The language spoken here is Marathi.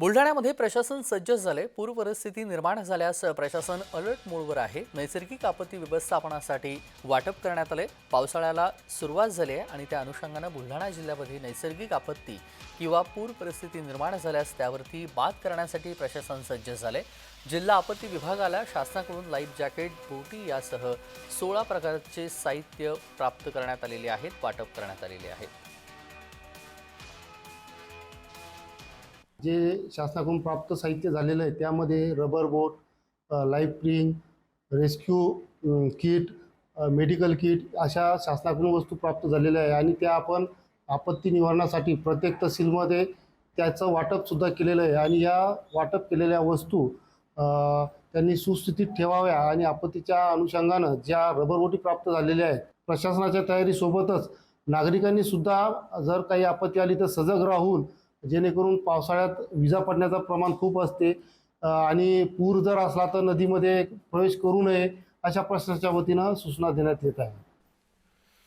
बुलढाण्यामध्ये प्रशासन सज्ज झाले पूरपरिस्थिती निर्माण झाल्यास प्रशासन अलर्ट मोडवर आहे. नैसर्गिक आपत्ती व्यवस्थापनासाठी वाटप करण्यात आले पावसाळ्याला सुरुवात झाली आहे आणि त्या अनुषंगानं बुलढाणा जिल्ह्यामध्ये नैसर्गिक आपत्ती किंवा पूर परिस्थिती निर्माण झाल्यास त्यावरती मात करण्यासाठी प्रशासन सज्ज झाले जिल्हा आपत्ती विभागाला शासनाकडून लाईफ जॅकेट बोटी यासह सोळा प्रकारचे साहित्य प्राप्त करण्यात आलेले आहेत वाटप करण्यात आलेले आहेत जे शासनाकडून प्राप्त साहित्य झालेलं आहे त्यामध्ये रबर बोट लाईफ प्रिंग रेस्क्यू किट मेडिकल किट अशा शासनाकडून वस्तू प्राप्त झालेल्या आहे आणि त्या आपण आपत्ती निवारणासाठी प्रत्येक तहसीलमध्ये त्याचं वाटपसुद्धा केलेलं आहे आणि या वाटप केलेल्या वस्तू त्यांनी सुस्थितीत ठेवाव्या आणि आपत्तीच्या अनुषंगानं ज्या रबर बोटी प्राप्त झालेल्या आहेत प्रशासनाच्या तयारीसोबतच नागरिकांनी सुद्धा जर काही आपत्ती आली तर सजग राहून जेणेकरून पावसाळ्यात विजा पडण्याचं प्रमाण खूप असते. आणि पूर जर असला तर नदीमध्ये प्रवेश करू नये अशा प्रश्नाच्या वतीनं सूचना देण्यात येत आहे.